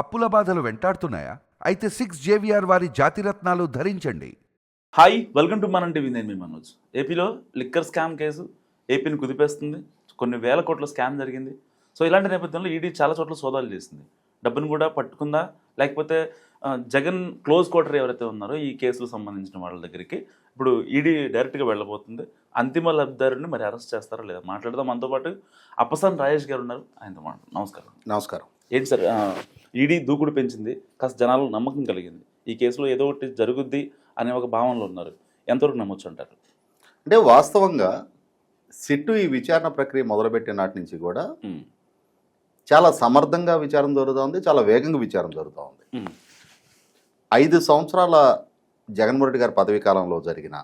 అప్పుల బాధలు వెంటాడుతున్నాయా? అయితే సిక్స్ జేవిఆర్ వారి జాతిరత్నాలు ధరించండి. Hi welcome to Mana TV నేను మీ మనోజ్. ఏపీలో లిక్కర్ స్కామ్ కేసు ఏపీని కుదిపేస్తుంది. కొన్ని వేల కోట్ల స్కామ్ జరిగింది. సో ఇలాంటి నేపథ్యంలో ఈడీ చాలా చోట్ల సోదాలు చేసింది. డబ్బును కూడా పట్టుకుందా? లేకపోతే జగన్ క్లోజ్ క్వార్టర్ ఎవరైతే ఉన్నారో ఈ కేసుకు సంబంధించిన వాళ్ళ దగ్గరికి ఇప్పుడు ఈడీ డైరెక్ట్గా వెళ్ళబోతుంది. అంతిమ లబ్ధిదారుని మరి అరెస్ట్ చేస్తారా లేదా మాట్లాడదాం. మనతో పాటు అప్పసాన్ రాజేష్ గారు ఉన్నారు. ఆయనతో మాట్లాడు నమస్కారం. నమస్కారం. ఏంటి సార్? ఈడీ దూకుడు పెంచింది కాస్త జనాలకు నమ్మకం కలిగింది. ఈ కేసులో ఏదో ఒకటి జరుగుద్ది అనే ఒక భావనలో ఉన్నారు. ఎంతవరకు నమ్మొచ్చు అంటారు? అంటే వాస్తవంగా సిట్టు ఈ విచారణ ప్రక్రియ మొదలుపెట్టిన నాటి నుంచి కూడా చాలా సమర్థంగా విచారణ జరుగుతూ ఉంది చాలా వేగంగా విచారణ జరుగుతూ ఉంది. ఐదు సంవత్సరాల జగన్మోహన్ రెడ్డి గారి పదవీ కాలంలో జరిగిన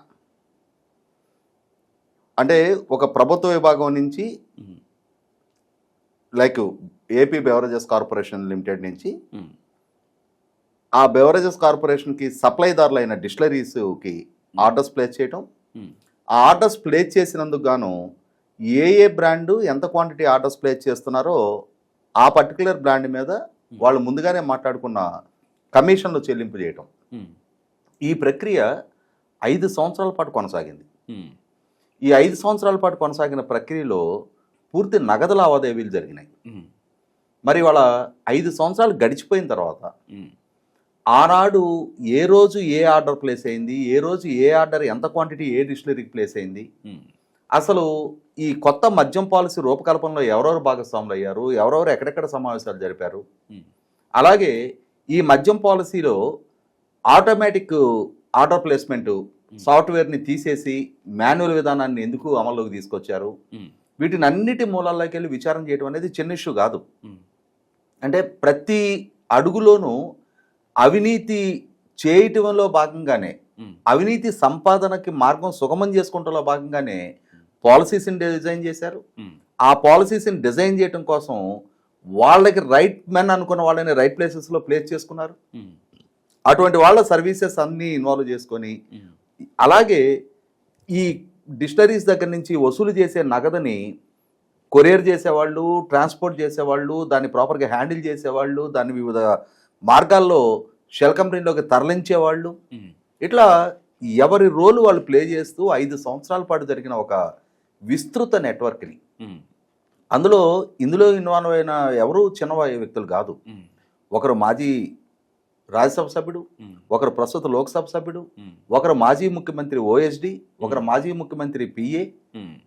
అంటే ఒక ప్రభుత్వ విభాగం నుంచి like AP beverages corporation limited నుంచి ఉమ్, ఆ బెవరేజెస్ కార్పొరేషన్కి సప్లైదారులు అయిన డిస్టిలరీస్కి ఆర్డర్స్ ప్లేస్ చేయటం. ఉమ్, ఆ ఆర్డర్స్ ప్లేస్ చేసినందుకు గాను ఏ ఏ బ్రాండు ఎంత క్వాంటిటీ ఆర్డర్స్ ప్లేస్ చేస్తున్నారో ఆ పర్టికులర్ బ్రాండ్ మీద వాళ్ళు ముందుగానే మాట్లాడుకున్న కమిషన్లు చెల్లింపు చేయటం. ఈ ప్రక్రియ ఐదు సంవత్సరాల పాటు కొనసాగింది. ఈ ఐదు సంవత్సరాల పాటు కొనసాగిన ప్రక్రియలో పూర్తి నగదు లావాదేవీలు జరిగినాయి. మరి వాళ్ళ ఐదు సంవత్సరాలు గడిచిపోయిన తర్వాత ఆనాడు ఏ రోజు ఏ ఆర్డర్ ప్లేస్ అయింది? ఏ రోజు ఏ ఆర్డర్ ఎంత క్వాంటిటీ ఏ డిస్టిలరీకి ప్లేస్ అయింది? అసలు ఈ కొత్త మద్యం పాలసీ రూపకల్పనలో ఎవరెవరు భాగస్వాములు అయ్యారు? ఎవరెవరు ఎక్కడెక్కడ సమావేశాలు జరిపారు? అలాగే ఈ మద్యం పాలసీలో ఆటోమేటిక్ ఆర్డర్ ప్లేస్మెంట్ సాఫ్ట్వేర్ని తీసేసి మాన్యువల్ విధానాన్ని ఎందుకు అమల్లోకి తీసుకొచ్చారు? వీటిని అన్నిటి మూలాల్లోకి వెళ్ళి విచారణ చేయడం అనేది చిన్న ఇష్యూ కాదు. అంటే ప్రతి అడుగులోనూ అవినీతి చేయటంలో భాగంగానే అవినీతి సంపాదనకి మార్గం సుగమం చేసుకుంటలో భాగంగానే పాలసీస్ని డిజైన్ చేశారు. ఆ పాలసీస్ని డిజైన్ చేయడం కోసం వాళ్ళకి రైట్ మెన్ అనుకున్న వాళ్ళని రైట్ ప్లేసెస్లో ప్లేస్ చేసుకున్నారు. అటువంటి వాళ్ళ సర్వీసెస్ అన్నీ ఇన్వాల్వ్ చేసుకొని అలాగే ఈ డిస్టరీస్ దగ్గర నుంచి వసూలు చేసే నగదుని కొరియర్ చేసేవాళ్ళు ట్రాన్స్పోర్ట్ చేసేవాళ్ళు దాన్ని ప్రాపర్గా హ్యాండిల్ చేసేవాళ్ళు దాన్ని వివిధ మార్గాల్లో షెల్ కంపెనీలోకి తరలించేవాళ్ళు. ఇట్లా ఎవరి రోలు వాళ్ళు ప్లే చేస్తూ ఐదు సంవత్సరాల పాటు జరిగిన ఒక విస్తృత నెట్వర్క్ని. అందులో ఇందులో ఇన్వాల్వ్ అయిన ఎవరు చిన్న వ్యక్తులు కాదు. ఒకరు మాజీ రాజ్యసభ సభ్యుడు ఒకరు ప్రస్తుత లోక్సభ సభ్యుడు ఒకరు మాజీ ముఖ్యమంత్రి ఓఎస్డి ఒకరు మాజీ ముఖ్యమంత్రి పిఏ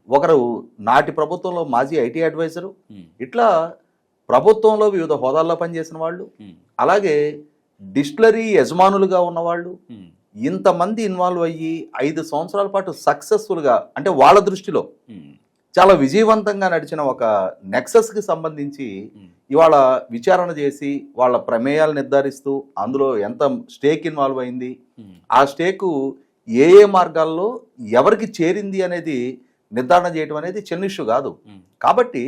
ఒకరు నాటి ప్రభుత్వంలో మాజీ ఐటీ అడ్వైజరు. ఇట్లా ప్రభుత్వంలో వివిధ హోదాల్లో పనిచేసిన వాళ్ళు అలాగే డిస్టిలరీ యజమానులుగా ఉన్నవాళ్ళు ఇంతమంది ఇన్వాల్వ్ అయ్యి ఐదు సంవత్సరాల పాటు సక్సెస్ఫుల్గా అంటే వాళ్ళ దృష్టిలో చాలా విజయవంతంగా నడిచిన ఒక నెక్సస్కి సంబంధించి ఇవాళ విచారణ చేసి వాళ్ళ ప్రమేయాలు నిర్ధారిస్తూ అందులో ఎంత స్టేక్ ఇన్వాల్వ్ అయింది ఆ స్టేకు ఏ ఏ మార్గాల్లో ఎవరికి చేరింది అనేది నిర్ధారణ చేయడం అనేది చిన్న ఇష్యూ కాదు. కాబట్టి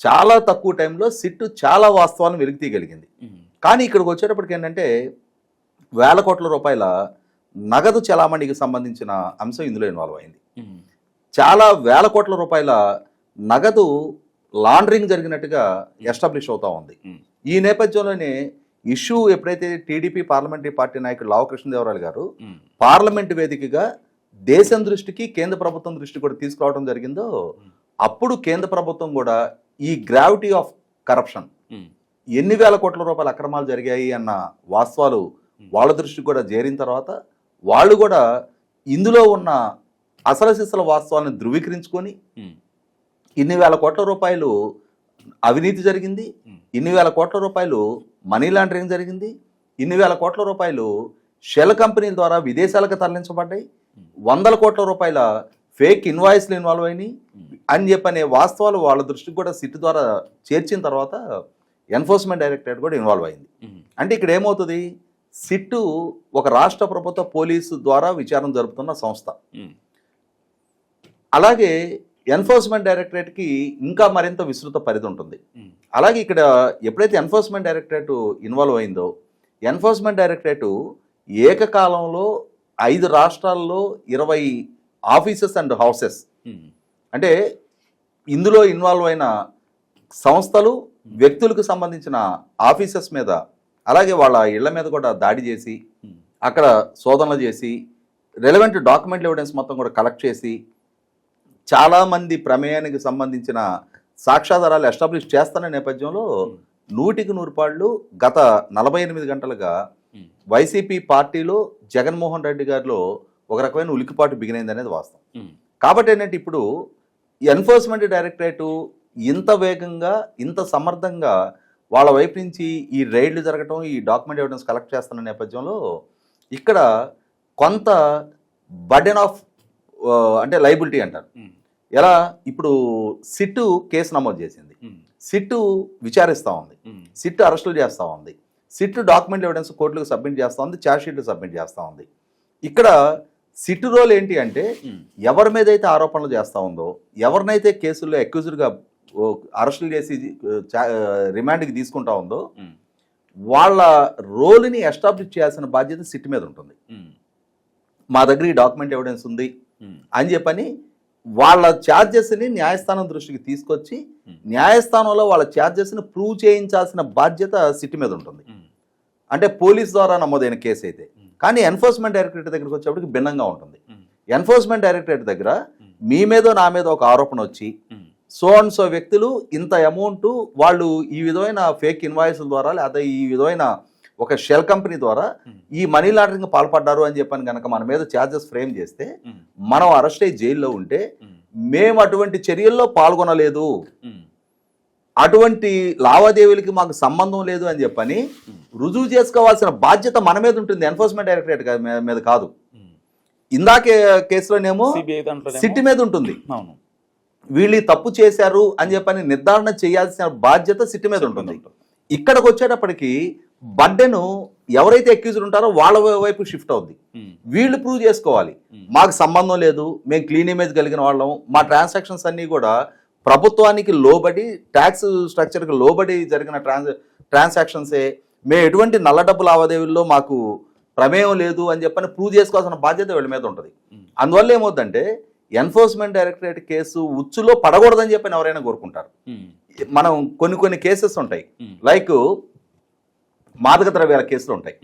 చాలా తక్కువ టైంలో సిట్టు చాలా వాస్తవాలను వెలికి తీయగలిగింది. కానీ ఇక్కడికి వచ్చేటప్పటికి ఏంటంటే వేల కోట్ల రూపాయల నగదు చలామణికి సంబంధించిన అంశం ఇందులో ఇన్వాల్వ్ అయింది. చాలా వేల కోట్ల రూపాయల నగదు లాండరింగ్ జరిగినట్టుగా ఎస్టాబ్లిష్ అవుతా ఉంది. ఈ నేపథ్యంలోనే ఇష్యూ ఎప్పుడైతే టీడీపీ పార్లమెంటరీ పార్టీ నాయకుడు లావు కృష్ణదేవరాయలు గారు పార్లమెంటు వేదికగా దేశం దృష్టికి కేంద్ర ప్రభుత్వం దృష్టి కూడా తీసుకురావడం జరిగిందో అప్పుడు కేంద్ర ప్రభుత్వం కూడా ఈ గ్రావిటీ ఆఫ్ కరప్షన్ ఎన్ని వేల కోట్ల రూపాయల అక్రమాలు జరిగాయి అన్న వాస్తవాలు వాళ్ళ దృష్టికి కూడా చేరిన తర్వాత వాళ్ళు కూడా ఇందులో ఉన్న అసలు సిసల వాస్తవాలను ధృవీకరించుకొని ఇన్ని వేల కోట్ల రూపాయలు అవినీతి జరిగింది ఇన్ని వేల కోట్ల రూపాయలు మనీ లాండరింగ్ జరిగింది ఇన్ని వేల కోట్ల రూపాయలు షెల్ కంపెనీల ద్వారా విదేశాలకు తరలించబడ్డాయి వందల కోట్ల రూపాయల ఫేక్ ఇన్వాయిస్లు ఇన్వాల్వ్ అయినాయి అని చెప్పనే వాస్తవాలు వాళ్ళ దృష్టికి కూడా సిట్ ద్వారా చేర్చిన తర్వాత ఎన్ఫోర్స్మెంట్ డైరెక్టరేట్ కూడా ఇన్వాల్వ్ అయింది. అంటే ఇక్కడ ఏమవుతుంది? సిట్టు ఒక రాష్ట్ర ప్రభుత్వ పోలీసు ద్వారా విచారణ జరుపుతున్న సంస్థ. అలాగే ఎన్ఫోర్స్మెంట్ డైరెక్టరేట్కి ఇంకా మరింత విస్తృత పరిధి ఉంటుంది. అలాగే ఇక్కడ ఎప్పుడైతే ఎన్ఫోర్స్మెంట్ డైరెక్టరేట్ ఇన్వాల్వ్ అయిందో ఎన్ఫోర్స్మెంట్ డైరెక్టరేట్ ఏకకాలంలో ఐదు రాష్ట్రాల్లో ఇరవై ఆఫీసెస్ అండ్ హౌసెస్. అంటే ఇందులో ఇన్వాల్వ్ అయిన సంస్థలు వ్యక్తులకు సంబంధించిన ఆఫీసర్స్ మీద అలాగే వాళ్ళ ఇళ్ళ మీద కూడా దాడి చేసి. అక్కడ శోధనలు చేసి రెలవెంట్ డాక్యుమెంట్ ఎవిడెన్స్ మొత్తం కూడా కలెక్ట్ చేసి చాలామంది ప్రమేయానికి సంబంధించిన సాక్ష్యాధారాలు ఎస్టాబ్లిష్ చేస్తున్న నేపథ్యంలో నూటికి నూరు పాళ్ళు గత నలభై ఎనిమిది గంటలుగా. వైసీపీ పార్టీలో జగన్మోహన్ రెడ్డి గారిలో ఒక రకమైన ఉలికిపాటు బిగినైంది అనేది వాస్తవం. కాబట్టి ఏంటంటే ఇప్పుడు ఎన్ఫోర్స్మెంట్ డైరెక్టరేటు ఇంత వేగంగా ఇంత సమర్థంగా వాళ్ళ వైపు నుంచి ఈ రైడ్లు జరగటం ఈ డాక్యుమెంట్ ఎవిడెన్స్ కలెక్ట్ చేస్తున్న నేపథ్యంలో ఇక్కడ కొంత బర్డెన్ ఆఫ్ అంటే లైబిలిటీ అంటారు. ఎలా ఇప్పుడు సిట్టు కేసు నమోదు చేసింది. సిట్టు విచారిస్తూ ఉంది ఉమ్. సిట్ అరెస్టులు చేస్తూ ఉంది సిట్ డాక్యుమెంట్ ఎవిడెన్స్ కోర్టులకు సబ్మిట్ చేస్తూ ఉంది ఛార్జ్ షీట్లు సబ్మిట్ చేస్తూ ఉంది ఇక్కడ సిట్ రోల్ ఏంటి అంటే. ఎవరి మీద అయితే ఆరోపణలు చేస్తూ ఉందో ఎవరినైతే కేసుల్లో అక్యూజ్డ్గా అరెస్టులు చేసి రిమాండ్కి తీసుకుంటా ఉందో. వాళ్ళ రోల్ని ఎస్టాబ్లిష్ చేయాల్సిన బాధ్యత సిట్ మీద ఉంటుంది. మా దగ్గర ఈ డాక్యుమెంట్ ఎవిడెన్స్ ఉంది. అని చెప్పని వాళ్ళ ఛార్జెస్ని న్యాయస్థానం దృష్టికి తీసుకొచ్చి. న్యాయస్థానంలో వాళ్ళ ఛార్జెస్ని ప్రూవ్ చేయించాల్సిన బాధ్యత సిట్ మీద ఉంటుంది. అంటే పోలీస్ ద్వారా నమోదైన కేసు అయితే. కానీ ఎన్ఫోర్స్మెంట్ డైరెక్టరేట్ దగ్గరికి వచ్చేప్పటికి భిన్నంగా ఉంటుంది. ఎన్ఫోర్స్మెంట్ డైరెక్టరేట్ దగ్గర. మీ మీద నా మీద ఒక ఆరోపణ వచ్చి. సో అండ్ సో వ్యక్తులు ఇంత అమౌంట్ వాళ్ళు ఈ విధమైన ఫేక్ ఇన్వాయిస్ల ద్వారా లేదా ఈ విధమైన ఒక షెల్ కంపెనీ ద్వారా. ఈ మనీ లాండరింగ్ పాల్పడ్డారు అని చెప్పని కనుక మన మీద ఛార్జెస్ ఫ్రేమ్ చేస్తే. మనం అరెస్ట్ అయ్యి జైల్లో ఉంటే. మేము అటువంటి చర్యల్లో పాల్గొనలేదు. అటువంటి లావాదేవీలకి మాకు సంబంధం లేదు అని చెప్పని. రుజువు చేసుకోవాల్సిన బాధ్యత మన మీద ఉంటుంది ఎన్ఫోర్స్మెంట్ డైరెక్టరేట్ మీద- కాదు. ఇందాకే కేసులోనేమో సిట్ మీద ఉంటుంది వీళ్ళు తప్పు చేశారు అని చెప్పని నిర్ధారణ చేయాల్సిన బాధ్యత సిట్ మీద ఉంటుంది ఇక్కడికి వచ్చేటప్పటికి బడ్డెను ఎవరైతే అక్యూజ్డ్ ఉంటారో వాళ్ళ వైపు షిఫ్ట్ అవుద్ది. వీళ్ళు ప్రూవ్ చేసుకోవాలి. మాకు సంబంధం లేదు మేము క్లీన్ ఇమేజ్ కలిగిన వాళ్ళం మా ట్రాన్సాక్షన్స్ అన్నీ కూడా ప్రభుత్వానికి లోబడి ట్యాక్స్ స్ట్రక్చర్కి లోబడి జరిగిన ట్రాన్స్ ట్రాన్సాక్షన్సే మేము ఎటువంటి నల్ల డబ్బు లావాదేవీల్లో మాకు ప్రమేయం లేదు అని చెప్పని ప్రూవ్ చేసుకోవాల్సిన బాధ్యత వీళ్ళ మీద ఉంటుంది. అందువల్ల ఏమవుతుందంటే ఎన్ఫోర్స్మెంట్ డైరెక్టరేట్ కేసు ఉచ్చులో పడకూడదని చెప్పని ఎవరైనా కోరుకుంటారు. మనం కొన్ని కొన్ని కేసెస్ ఉంటాయి. లైక్ మాదక ద్రవ్యాల కేసులు ఉంటాయి.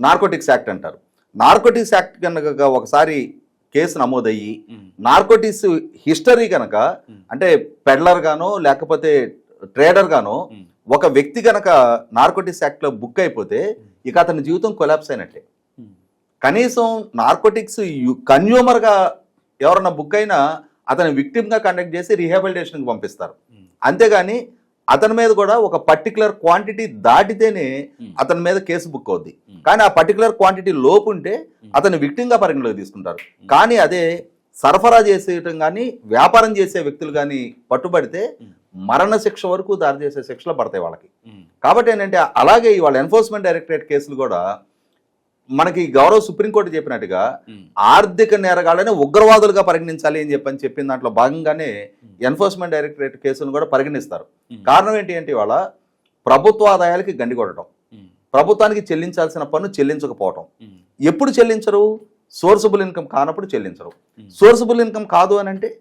నార్కోటిక్స్ యాక్ట్ అంటారు నార్కోటిక్స్ యాక్ట్ కనుక ఒకసారి కేసు నమోదయ్యి. నార్కోటిక్స్ హిస్టరీ కనుక. అంటే పెడ్లర్ గానో లేకపోతే ట్రేడర్ గానో. ఒక వ్యక్తి కనుక నార్కోటిక్స్ యాక్ట్లో బుక్ అయిపోతే ఇక అతని జీవితం కొలాప్స్ అయినట్టే ఉమ్. కనీసం నార్కోటిక్స్ కన్యూమర్గా ఎవరన్నా బుక్ అయినా అతని విక్టిమ్గా కండక్ట్ చేసి రీహాబిలిటేషన్ పంపిస్తారు. అంతేగాని అతని మీద కూడా ఒక పర్టికులర్ క్వాంటిటీ దాటితేనే. అతని మీద కేసు బుక్ అవుద్ది. కానీ ఆ పర్టికులర్ క్వాంటిటీ లోపు ఉంటే. అతని విక్టిమ్గా పరిగణలోకి తీసుకుంటారు కానీ అదే సరఫరా చేసేయటం కానీ వ్యాపారం చేసే వ్యక్తులు కానీ పట్టుబడితే. మరణ శిక్ష వరకు దారి చేసే శిక్షలు పడతాయి వాళ్ళకి. కాబట్టి ఏంటంటే అలాగే ఇవాళ ఎన్ఫోర్స్మెంట్ డైరెక్టరేట్ కేసులు కూడా మనకి గౌరవ సుప్రీంకోర్టు చెప్పినట్టుగా. ఆర్థిక నేరగాళ్ళని ఉగ్రవాదులుగా పరిగణించాలి అని చెప్పని చెప్పిన దాంట్లో భాగంగానే ఎన్ఫోర్స్మెంట్ డైరెక్టరేట్ కేసులను కూడా పరిగణిస్తారు. కారణం ఏంటి అంటే ఇవాళ ప్రభుత్వ ఆదాయాలకి గండి కొట్టడం. ప్రభుత్వానికి చెల్లించాల్సిన పన్ను చెల్లించకపోవటం. ఎప్పుడు చెల్లించరు సోర్సబుల్ ఇన్కమ్ కానప్పుడు చెల్లించరు. సోర్సబుల్ ఇన్కమ్ కాదు అని అంటే.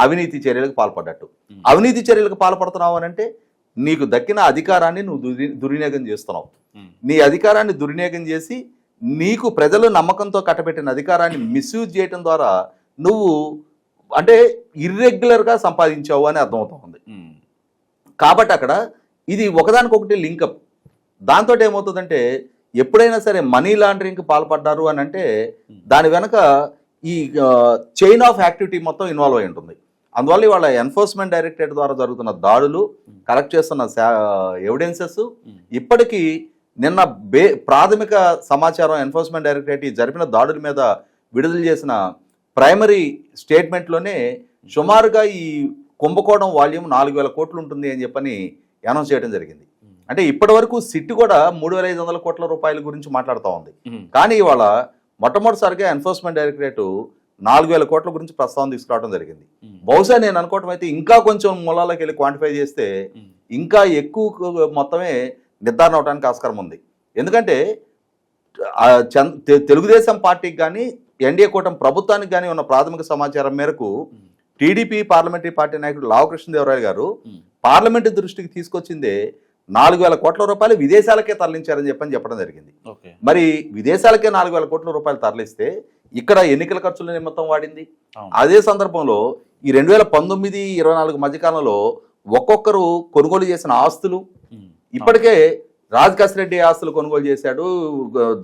అవినీతి చర్యలకు పాల్పడ్డట్టు. అవినీతి చర్యలకు పాల్పడుతున్నావు అని అంటే నీకు దక్కిన అధికారాన్ని నువ్వు దుర్వి- దుర్వినియోగం చేస్తున్నావు. నీ అధికారాన్ని దుర్వినియోగం చేసి నీకు ప్రజలు నమ్మకంతో కట్టబెట్టిన అధికారాన్ని మిస్యూజ్ చేయటం ద్వారా నువ్వు అంటే ఇర్రెగ్యులర్గా సంపాదించావు అని అర్థమవుతుంది. కాబట్టి అక్కడ ఇది ఒకదానికొకటి లింకప్ దాంతో ఏమవుతుందంటే ఎప్పుడైనా సరే మనీ లాండరింగ్కి పాల్పడ్డారు అని అంటే దాని వెనక ఈ చైన్ ఆఫ్ యాక్టివిటీ మొత్తం ఇన్వాల్వ్ అయి ఉంటుంది. అందువల్ల ఇవాళ ఎన్ఫోర్స్మెంట్ డైరెక్టరేట్ ద్వారా జరుగుతున్న దాడులు కలెక్ట్ చేస్తున్న ఎవిడెన్సెస్. ఇప్పటికీ నిన్న బే ప్రాథమిక సమాచారం ఎన్ఫోర్స్మెంట్ డైరెక్టరేట్ ఈ జరిపిన దాడుల మీద విడుదల చేసిన ప్రైమరీ స్టేట్మెంట్లోనే సుమారుగా ఈ కుంభకోణం వాల్యూమ్ నాలుగు వేల కోట్లు ఉంటుంది అని చెప్పని అనౌన్స్ చేయడం జరిగింది. అంటే ఇప్పటి వరకు సిట్ కూడా మూడు వేల ఐదు వందల కోట్ల రూపాయల గురించి మాట్లాడుతూ ఉంది. కానీ ఇవాళ మొట్టమొదటిసారిగా ఎన్ఫోర్స్మెంట్ డైరెక్టరేట్ నాలుగు వేల కోట్ల గురించి ప్రస్తావన తీసుకురావడం జరిగింది. బహుశా నేను అనుకోవటం అయితే ఇంకా కొంచెం మూలాలకు వెళ్ళి క్వాంటిఫై చేస్తే. ఇంకా ఎక్కువ మొత్తమే నిర్ధారణ అవడానికి ఆస్కారం ఉంది ఎందుకంటే తెలుగుదేశం పార్టీకి కానీ ఎన్డీఏ కూటమి ప్రభుత్వానికి కానీ ఉన్న ప్రాథమిక సమాచారం మేరకు టీడీపీ పార్లమెంటరీ పార్టీ నాయకుడు లావకృష్ణదేవరాయలు గారు. పార్లమెంటు దృష్టికి తీసుకొచ్చిందే నాలుగు వేల కోట్ల రూపాయలు విదేశాలకే తరలించారని చెప్పని చెప్పడం జరిగింది మరి విదేశాలకే నాలుగు వేల కోట్ల రూపాయలు తరలిస్తే ఇక్కడ ఎన్నికల ఖర్చుల నిమిత్తం వాడింది. అదే సందర్భంలో ఈ రెండు వేల పంతొమ్మిది ఇరవై నాలుగు మధ్యకాలంలో ఒక్కొక్కరు కొనుగోలు చేసిన ఆస్తులు. ఇప్పటికే రాజకాశ్ రెడ్డి ఆస్తులు కొనుగోలు చేశాడు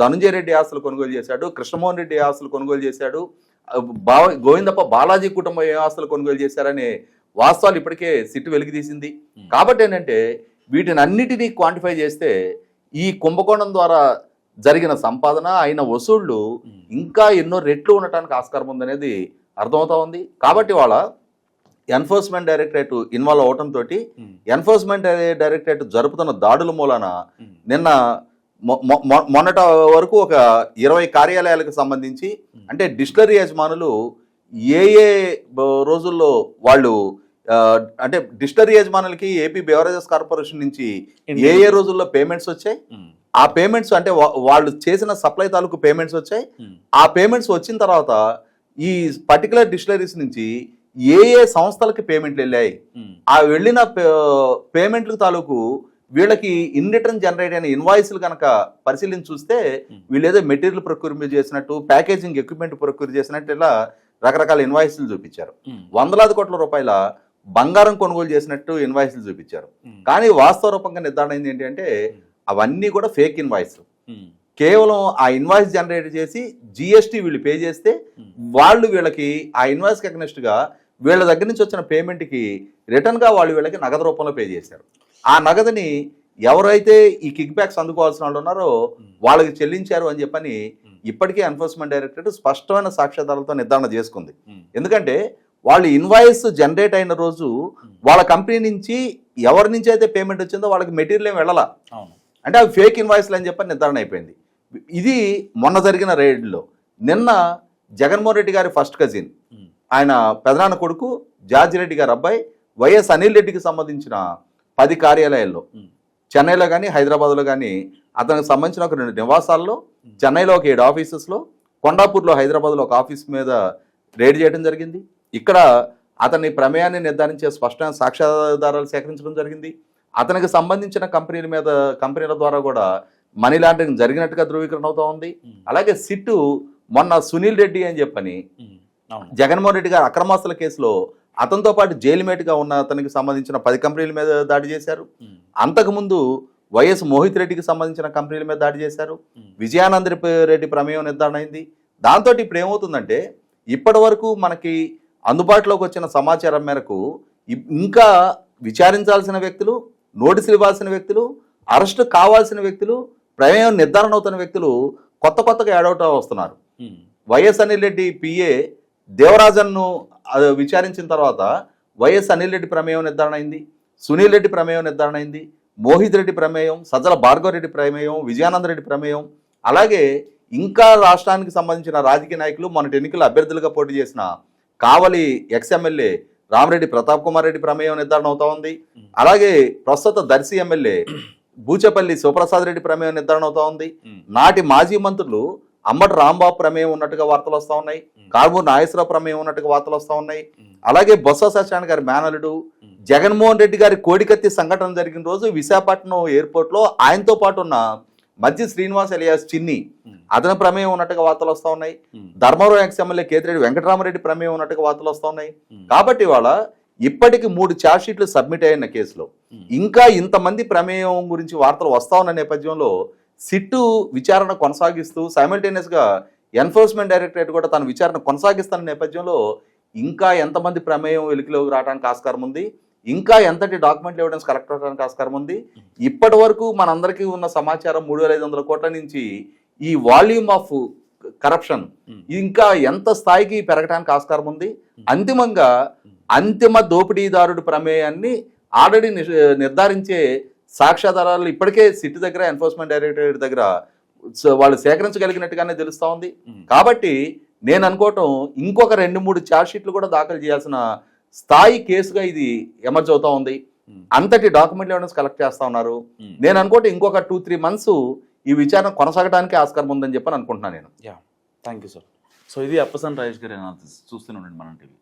ధనుంజయ రెడ్డి ఆస్తులు కొనుగోలు చేశాడు కృష్ణమోహన్ రెడ్డి ఆస్తులు కొనుగోలు చేశాడు ఆ, బా గోవిందప్ప బాలాజీ కుటుంబం ఏ ఆస్తులు కొనుగోలు చేశారనే వాస్తవాలు ఇప్పటికే సిట్టు వెలికి తీసింది ఉమ్. కాబట్టి ఏంటంటే వీటిని అన్నిటినీ క్వాంటిఫై చేస్తే ఈ కుంభకోణం ద్వారా జరిగిన సంపాదన అయిన వసూళ్ళు ఉమ్. ఇంకా ఎన్నో రెట్లు ఉండటానికి ఆస్కారం ఉందనేది అర్థమవుతా ఉంది కాబట్టి వాళ్ళ ఎన్ఫోర్స్మెంట్ డైరెక్టరేట్ ఇన్వాల్వ్ అవటంతో ఉమ్. ఎన్ఫోర్స్మెంట్ డైరెక్టరేట్ జరుపుతున్న దాడుల మూలన. నిన్న మొన్నట వరకు ఒక ఇరవై కార్యాలయాలకు సంబంధించి అంటే డిస్టిలరీ యజమానులు ఏ ఏ రోజుల్లో వాళ్ళు అంటే డిస్టిలరీ యజమానులకి ఏపీ బెవరేజెస్ కార్పొరేషన్ నుంచి ఏ ఏ రోజుల్లో పేమెంట్స్ వచ్చాయి. ఆ పేమెంట్స్ అంటే వాళ్ళు చేసిన సప్లై తాలూకు పేమెంట్స్ వచ్చాయి. ఆ పేమెంట్స్ వచ్చిన తర్వాత ఈ పర్టికులర్ డిస్టిలరీస్ నుంచి ఏ ఏ సంస్థలకి పేమెంట్లు వెళ్ళాయి. ఆ వెళ్ళిన పేమెంట్ల తాలూకు వీళ్ళకి ఇన్ రిటర్న్ జనరేట్ అయిన ఇన్వాయిస్లు కనుక పరిశీలించి చూస్తే. వీళ్ళు ఏదో మెటీరియల్ ప్రొక్యూర్మెంట్ చేసినట్టు ప్యాకేజింగ్ ఎక్విప్మెంట్ ప్రొక్యూర్ చేసినట్టు ఇలా రకరకాల ఇన్వాయిస్లు చూపించారు. వందలాది కోట్ల రూపాయల బంగారం కొనుగోలు చేసినట్టు ఇన్వాయిస్లు చూపించారు. కానీ వాస్తవ రూపంగా నిర్ధారణ అయింది ఏంటి అంటే అవన్నీ కూడా ఫేక్ ఇన్వాయిస్లు. కేవలం ఆ ఇన్వాయిస్ జనరేట్ చేసి జిఎస్టీ వీళ్ళు పే చేస్తే. వాళ్ళు వీళ్ళకి ఆ ఇన్వాయిస్కి అగ్నెస్ట్గా వీళ్ళ దగ్గర నుంచి వచ్చిన పేమెంట్కి రిటర్న్గా వాళ్ళు వీళ్ళకి నగదు రూపంలో పే చేశారు. ఆ నగదుని ఎవరైతే ఈ కిక్ బ్యాక్స్ అందుకోవాల్సిన వాళ్ళు ఉన్నారో వాళ్ళకి చెల్లించారు అని చెప్పని ఇప్పటికే ఎన్ఫోర్స్మెంట్ డైరెక్టరేట్ స్పష్టమైన సాక్ష్యాధారాలతో నిర్ధారణ చేసుకుంది. ఎందుకంటే వాళ్ళు ఇన్వాయిస్ జనరేట్ అయిన రోజు వాళ్ళ కంపెనీ నుంచి ఎవరి నుంచి అయితే పేమెంట్ వచ్చిందో వాళ్ళకి మెటీరియల్ ఏం వెళ్ళాల. అంటే అవి ఫేక్ ఇన్వాయిస్లు అని చెప్పని నిర్ధారణ అయిపోయింది. ఇది మొన్న జరిగిన రైడ్లో. నిన్న జగన్మోహన్ రెడ్డి గారి ఫస్ట్ కజిన్. ఆయన పెదనాన్న కొడుకు జార్జి రెడ్డి గారి అబ్బాయి వైఎస్ అనిల్ రెడ్డికి సంబంధించిన పది కార్యాలయాల్లో. చెన్నైలో కానీ హైదరాబాద్లో కానీ అతనికి సంబంధించిన ఒక రెండు నివాసాల్లో చెన్నైలో ఒక ఏడు ఆఫీసెస్లో కొండాపూర్లో హైదరాబాద్లో ఒక ఆఫీస్ మీద రేడ్ చేయడం జరిగింది. ఇక్కడ అతని ప్రమేయాన్ని నిర్ధారించే స్పష్టమైన సాక్ష్యాధారాలు సేకరించడం జరిగింది. అతనికి సంబంధించిన కంపెనీల మీద కంపెనీల ద్వారా కూడా మనీ లాండరింగ్ జరిగినట్టుగా ధృవీకరణ అవుతా ఉంది. అలాగే సిట్టు మొన్న సునీల్ రెడ్డి అని చెప్పని జగన్మోహన్ రెడ్డి గారు అక్రమాస్తుల కేసులో అతనితో పాటు జైలు మేట్గా ఉన్న అతనికి సంబంధించిన పది కంపెనీల మీద దాడి చేశారు. అంతకుముందు వైఎస్ మోహిత్ రెడ్డికి సంబంధించిన కంపెనీల మీద దాడి చేశారు. విజయానంద రెడ్డి ప్రమేయం నిర్ధారణ అయింది దాంతో ఇప్పుడు ఏమవుతుందంటే ఇప్పటి వరకు మనకి అందుబాటులోకి వచ్చిన సమాచారం మేరకు ఇంకా విచారించాల్సిన వ్యక్తులు నోటీసులు ఇవ్వాల్సిన వ్యక్తులు అరెస్ట్ కావాల్సిన వ్యక్తులు ప్రమేయం నిర్ధారణ అవుతున్న వ్యక్తులు కొత్త కొత్తగా యాడౌట్ వస్తున్నారు. వైఎస్ అనిల్ రెడ్డి పిఏ దేవరాజన్ను విచారించిన తర్వాత వైఎస్ అనిల్ రెడ్డి ప్రమేయం నిర్ధారణ అయింది సునీల్ రెడ్డి ప్రమేయం నిర్ధారణ అయింది మోహిత్ రెడ్డి ప్రమేయం సజ్జల భార్గవ రెడ్డి ప్రమేయం విజయానంద రెడ్డి ప్రమేయం అలాగే ఇంకా రాష్ట్రానికి సంబంధించిన రాజకీయ నాయకులు మొన్నటి ఎన్నికల అభ్యర్థులుగా పోటీ చేసిన కావలి ఎక్స్ ఎమ్మెల్యే రామరెడ్డి ప్రతాప్ కుమార్ రెడ్డి ప్రమేయం నిర్ధారణ అవుతా ఉంది అలాగే ప్రస్తుత దర్శి ఎమ్మెల్యే బూచపల్లి శివప్రసాద్ రెడ్డి ప్రమేయం నిర్ధారణ అవుతా ఉంది. నాటి మాజీ మంత్రులు అమ్మటి రాంబాబు ప్రమేయం ఉన్నట్టుగా వార్తలు వస్తా ఉన్నాయి కారుమూరు నాగేశ్వరరావు ప్రమేయం ఉన్నట్టుగా వార్తలు వస్తా ఉన్నాయి. అలాగే బొత్స సత్యనారాయణ గారి మేనలుడు. జగన్మోహన్ రెడ్డి గారి కోడికత్తి సంఘటన జరిగిన రోజు విశాఖపట్నం ఎయిర్పోర్ట్లో ఆయనతో పాటు ఉన్న మధ్య శ్రీనివాస్ ఎలియాస్ చిన్ని. అతని ప్రమేయం ఉన్నట్టుగా వార్తలు వస్తా ఉన్నాయి. ధర్మవరం ఎక్స్ ఎమ్మెల్యే కేతిరెడ్డి వెంకటరామరెడ్డి ప్రమేయం ఉన్నట్టుగా వార్తలు వస్తా ఉన్నాయి. కాబట్టి ఇవాళ ఇప్పటికి మూడు ఛార్జ్ షీట్లు సబ్మిట్ అయిన కేసులో. ఇంకా ఇంతమంది ప్రమేయం గురించి వార్తలు వస్తా ఉన్న నేపథ్యంలో సిట్టు విచారణ కొనసాగిస్తూ సైమల్టేనియస్గా ఎన్ఫోర్స్మెంట్ డైరెక్టరేట్ కూడా తన విచారణ కొనసాగిస్తున్న నేపథ్యంలో ఇంకా ఎంతమంది ప్రమేయం వెలికిలోకి రావడానికి ఆస్కారం ఉంది ఇంకా ఎంతటి డాక్యుమెంట్లు ఎవిడెన్స్ కలెక్ట్ అవడానికి ఆస్కారం ఉంది. ఇప్పటి వరకు మనందరికీ ఉన్న సమాచారం మూడు వేల ఐదు వందల కోట్ల నుంచి ఈ వాల్యూమ్ ఆఫ్ కరప్షన్ ఇంకా ఎంత స్థాయికి పెరగడానికి ఆస్కారం ఉంది. అంతిమంగా అంతిమ దోపిడీదారుడు ప్రమేయాన్ని ఆల్రెడీ నిర్ధారించే సాక్ష్యాధారాలు ఇప్పటికే సిటీ దగ్గర ఎన్ఫోర్స్మెంట్ డైరెక్టరేట్ దగ్గర వాళ్ళు సేకరించగలిగినట్టుగానే తెలుస్తా ఉంది. కాబట్టి నేను అనుకోవటం ఇంకొక రెండు మూడు ఛార్జ్ షీట్లు కూడా దాఖలు చేయాల్సిన స్థాయి కేసుగా ఇది ఎమర్జ్ అవుతా ఉంది. అంతటి డాక్యుమెంట్ ఎవిడెన్స్ కలెక్ట్ చేస్తా ఉన్నారు. నేను అనుకోవటం ఇంకొక టూ త్రీ మంత్స్ ఈ విచారణ కొనసాగడానికి ఆస్కారం ఉందని చెప్పని అనుకుంటున్నాను నేను. Yeah. Thank you sir. So ఇది అప్పసన్ రాజేష్ గారి చూస్తూనే ఉండండి మనం టీవీ.